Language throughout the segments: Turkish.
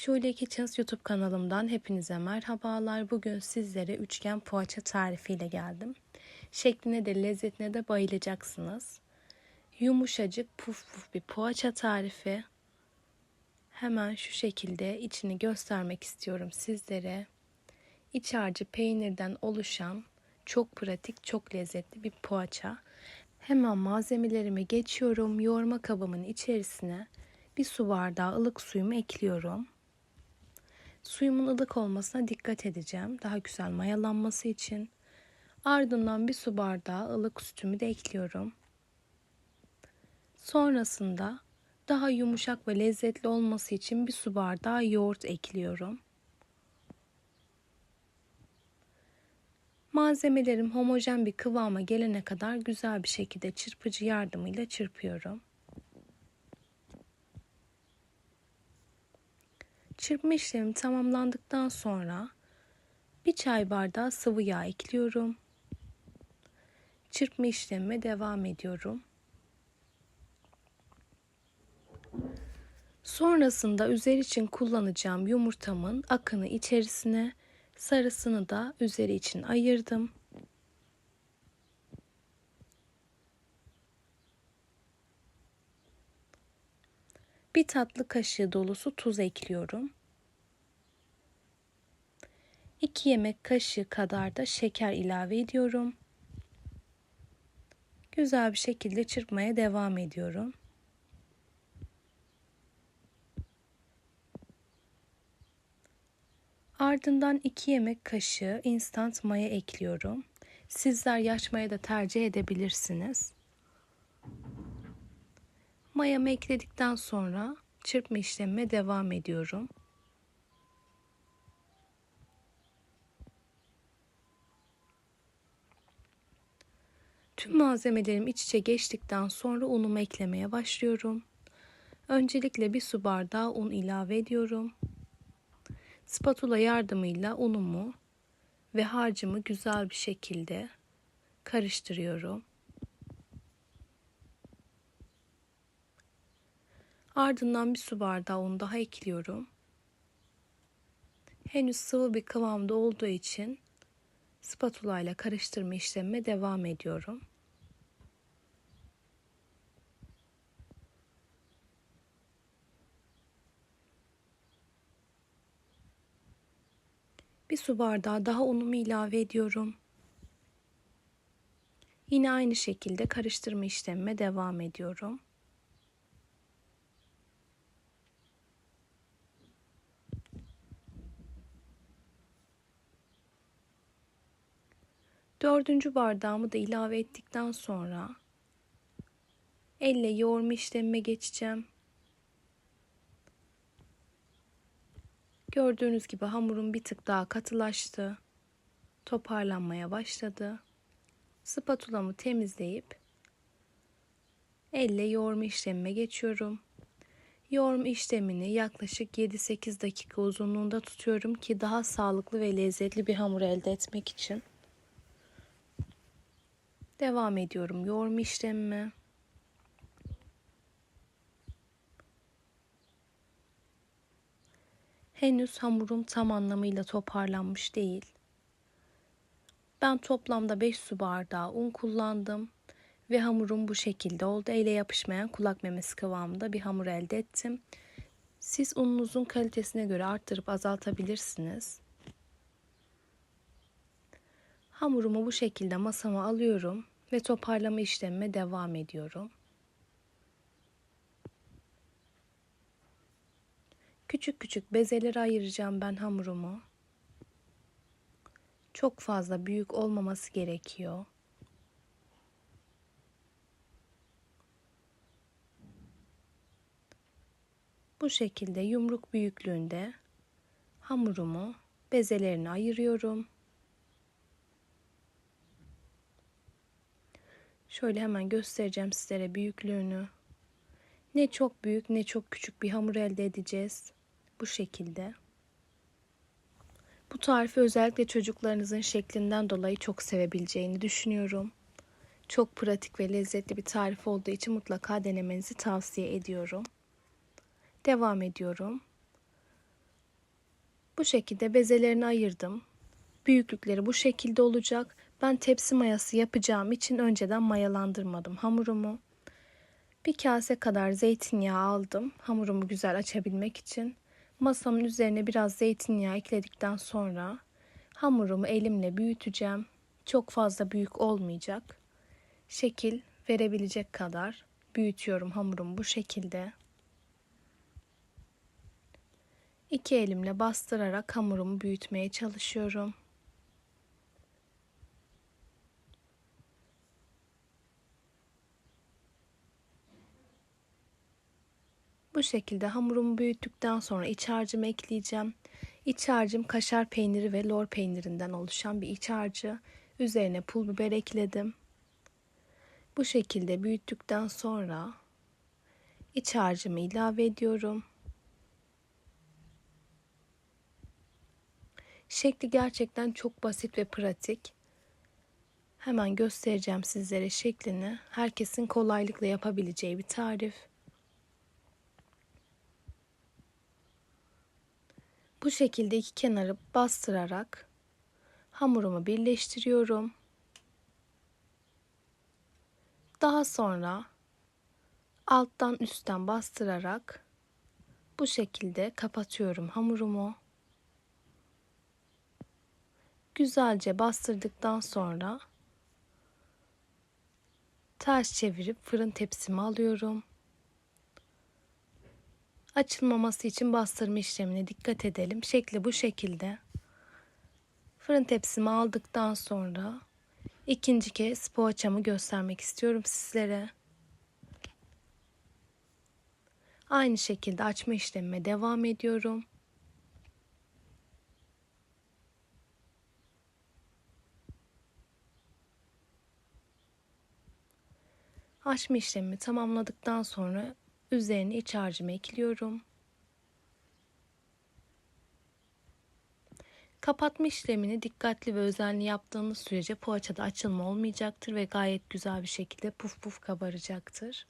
Şule Kitchens YouTube kanalımdan hepinize merhabalar. Bugün sizlere üçgen poğaça tarifiyle geldim. Şekline de lezzetine de bayılacaksınız. Yumuşacık puf puf bir poğaça tarifi. Hemen şu şekilde içini göstermek istiyorum sizlere. İç harcı peynirden oluşan çok pratik, çok lezzetli bir poğaça. Hemen malzemelerime geçiyorum. Yoğurma kabımın içerisine bir su bardağı ılık suyumu ekliyorum. Suyumun ılık olmasına dikkat edeceğim. Daha güzel mayalanması için. Ardından bir su bardağı ılık sütümü de ekliyorum. Sonrasında daha yumuşak ve lezzetli olması için bir su bardağı yoğurt ekliyorum. Malzemelerim homojen bir kıvama gelene kadar güzel bir şekilde çırpıcı yardımıyla çırpıyorum. Çırpma işlemi tamamlandıktan sonra bir çay bardağı sıvı yağ ekliyorum. Çırpma işlemime devam ediyorum. Sonrasında üzeri için kullanacağım yumurtamın akını içerisine, sarısını da üzeri için ayırdım. Bir tatlı kaşığı dolusu tuz ekliyorum. 2 yemek kaşığı kadar da şeker ilave ediyorum. Güzel bir şekilde çırpmaya devam ediyorum. Ardından 2 yemek kaşığı instant maya ekliyorum. Sizler yaş maya da tercih edebilirsiniz. Mayamı ekledikten sonra çırpma işlemime devam ediyorum. Tüm malzemelerim iç içe geçtikten sonra unumu eklemeye başlıyorum. Öncelikle bir su bardağı un ilave ediyorum. Spatula yardımıyla unumu ve harcımı güzel bir şekilde karıştırıyorum. Ardından bir su bardağı un daha ekliyorum. Henüz sıvı bir kıvamda olduğu için spatula ile karıştırma işlemime devam ediyorum. Bir su bardağı daha unumu ilave ediyorum. Yine aynı şekilde karıştırma işlemime devam ediyorum. Dördüncü bardağımı da ilave ettikten sonra elle yoğurma işlemime geçeceğim. Gördüğünüz gibi hamurum bir tık daha katılaştı. Toparlanmaya başladı. Spatulamı temizleyip elle yoğurma işlemime geçiyorum. Yoğurma işlemini yaklaşık 7-8 dakika uzunluğunda tutuyorum ki daha sağlıklı ve lezzetli bir hamur elde etmek için. Devam ediyorum yoğurma işlemime. Henüz hamurum tam anlamıyla toparlanmış değil. Ben toplamda 5 su bardağı un kullandım ve hamurum bu şekilde oldu. Ele yapışmayan kulak memesi kıvamında bir hamur elde ettim. Siz ununuzun kalitesine göre arttırıp azaltabilirsiniz. Hamurumu bu şekilde masama alıyorum ve toparlama işlemime devam ediyorum. Küçük küçük bezelere ayıracağım ben hamurumu. Çok fazla büyük olmaması gerekiyor. Bu şekilde yumruk büyüklüğünde hamurumu bezelerine ayırıyorum. Şöyle hemen göstereceğim sizlere büyüklüğünü. Ne çok büyük ne çok küçük bir hamur elde edeceğiz. Bu şekilde. Bu tarifi özellikle çocuklarınızın şeklinden dolayı çok sevebileceğini düşünüyorum. Çok pratik ve lezzetli bir tarif olduğu için mutlaka denemenizi tavsiye ediyorum. Devam ediyorum. Bu şekilde bezelerini ayırdım. Büyüklükleri bu şekilde olacak. Ben tepsi mayası yapacağım için önceden mayalandırmadım hamurumu. Bir kase kadar zeytinyağı aldım hamurumu güzel açabilmek için. Masamın üzerine biraz zeytinyağı ekledikten sonra hamurumu elimle büyüteceğim. Çok fazla büyük olmayacak. Şekil verebilecek kadar büyütüyorum hamurumu bu şekilde. İki elimle bastırarak hamurumu büyütmeye çalışıyorum. Bu şekilde hamurumu büyüttükten sonra iç harcımı ekleyeceğim. İç harcım kaşar peyniri ve lor peynirinden oluşan bir iç harcı. Üzerine pul biber ekledim. Bu şekilde büyüttükten sonra iç harcımı ilave ediyorum. Şekli gerçekten çok basit ve pratik. Hemen göstereceğim sizlere şeklini. Herkesin kolaylıkla yapabileceği bir tarif. Bu şekilde iki kenarı bastırarak hamurumu birleştiriyorum. Daha sonra alttan üstten bastırarak bu şekilde kapatıyorum hamurumu. Güzelce bastırdıktan sonra ters çevirip fırın tepsime alıyorum. Açılmaması için bastırma işlemine dikkat edelim. Şekli bu şekilde. Fırın tepsimi aldıktan sonra ikinci kez poğaçamı göstermek istiyorum sizlere. Aynı şekilde açma işlemime devam ediyorum. Açma işlemimi tamamladıktan sonra üzerine iç harcımı ekliyorum. Kapatma işlemini dikkatli ve özenli yaptığınız sürece poğaçada açılma olmayacaktır ve gayet güzel bir şekilde puf puf kabaracaktır.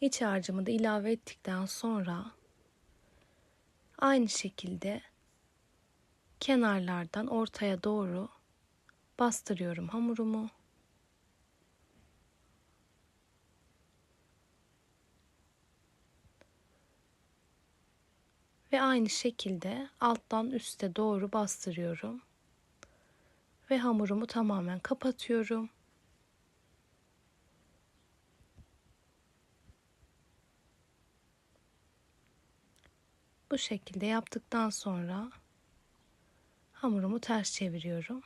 İç harcımı da ilave ettikten sonra aynı şekilde kenarlardan ortaya doğru bastırıyorum hamurumu. Ve aynı şekilde alttan üste doğru bastırıyorum. Ve hamurumu tamamen kapatıyorum. Bu şekilde yaptıktan sonra hamurumu ters çeviriyorum.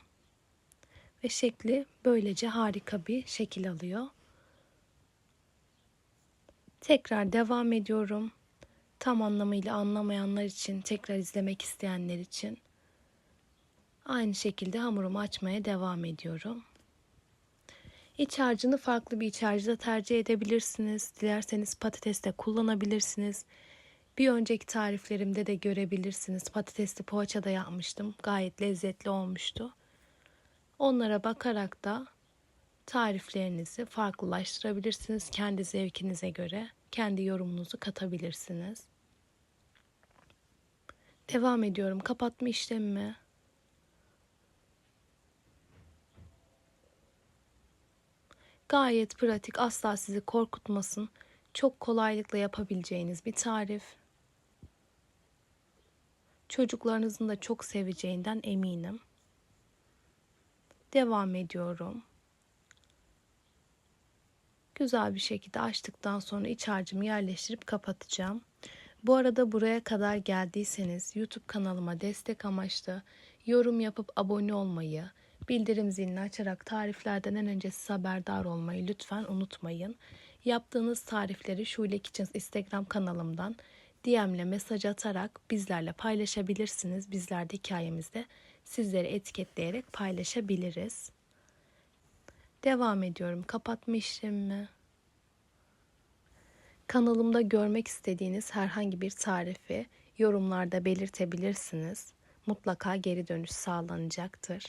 Ve şekli böylece harika bir şekil alıyor. Tekrar devam ediyorum tam anlamıyla anlamayanlar için, tekrar izlemek isteyenler için aynı şekilde hamurumu açmaya devam ediyorum. İç harcını farklı bir iç harcı da tercih edebilirsiniz. Dilerseniz patates de kullanabilirsiniz. Bir önceki tariflerimde de görebilirsiniz. Patatesli poğaça da yapmıştım. Gayet lezzetli olmuştu. Onlara bakarak da tariflerinizi farklılaştırabilirsiniz kendi zevkinize göre. Kendi yorumunuzu katabilirsiniz. Devam ediyorum. Kapatma işlemimi. Gayet pratik, asla sizi korkutmasın. Çok kolaylıkla yapabileceğiniz bir tarif. Çocuklarınızın da çok seveceğinden eminim. Devam ediyorum. Güzel bir şekilde açtıktan sonra iç harcımı yerleştirip kapatacağım. Bu arada buraya kadar geldiyseniz YouTube kanalıma destek amaçlı yorum yapıp abone olmayı, bildirim zilini açarak tariflerden en önce siz haberdar olmayı lütfen unutmayın. Yaptığınız tarifleri Şule Kitchens Instagram kanalımdan DM'le mesaj atarak bizlerle paylaşabilirsiniz. Bizler de hikayemizde sizleri etiketleyerek paylaşabiliriz. Devam ediyorum kapatma işlemimi. Kanalımda görmek istediğiniz herhangi bir tarifi yorumlarda belirtebilirsiniz. Mutlaka geri dönüş sağlanacaktır.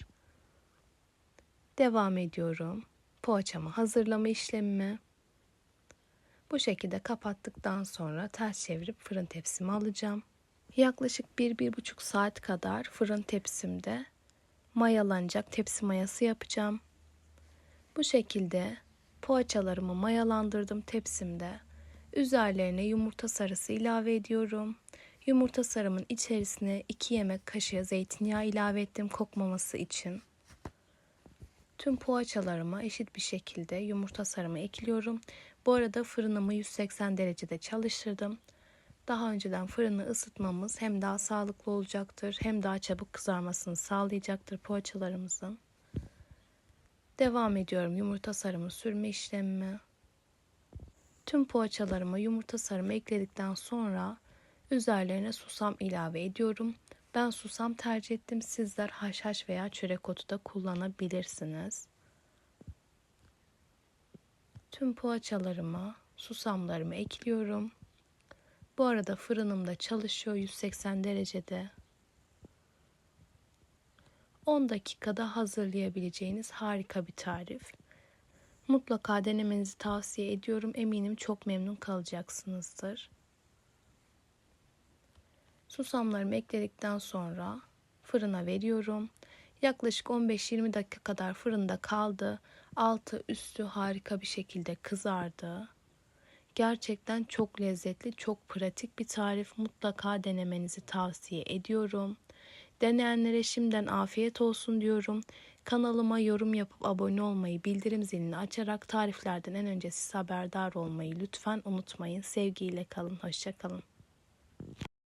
Devam ediyorum. Poğaçamı hazırlama işlemimi. Bu şekilde kapattıktan sonra ters çevirip fırın tepsime alacağım. Yaklaşık 1-1,5 saat kadar fırın tepsimde mayalanacak tepsi mayası yapacağım. Bu şekilde poğaçalarımı mayalandırdım tepsimde. Üzerlerine yumurta sarısı ilave ediyorum. Yumurta sarımın içerisine 2 yemek kaşığı zeytinyağı ilave ettim kokmaması için. Tüm poğaçalarıma eşit bir şekilde yumurta sarımı ekliyorum. Bu arada fırınımı 180 derecede çalıştırdım. Daha önceden fırını ısıtmamız hem daha sağlıklı olacaktır hem daha çabuk kızarmasını sağlayacaktır poğaçalarımızın. Devam ediyorum yumurta sarımı sürme işlemimi. Tüm poğaçalarıma yumurta sarımı ekledikten sonra üzerlerine susam ilave ediyorum. Ben susam tercih ettim. Sizler haşhaş veya çörek otu da kullanabilirsiniz. Tüm poğaçalarıma susamlarımı ekliyorum. Bu arada fırınımda çalışıyor 180 derecede. 10 dakikada hazırlayabileceğiniz harika bir tarif. Mutlaka denemenizi tavsiye ediyorum. Eminim çok memnun kalacaksınızdır. Susamlarımı ekledikten sonra fırına veriyorum. Yaklaşık 15-20 dakika kadar fırında kaldı. Altı üstü harika bir şekilde kızardı. Gerçekten çok lezzetli, çok pratik bir tarif. Mutlaka denemenizi tavsiye ediyorum. Deneyenlere şimdiden afiyet olsun diyorum. Kanalıma yorum yapıp abone olmayı, bildirim zilini açarak tariflerden en önce siz haberdar olmayı lütfen unutmayın. Sevgiyle kalın, hoşça kalın.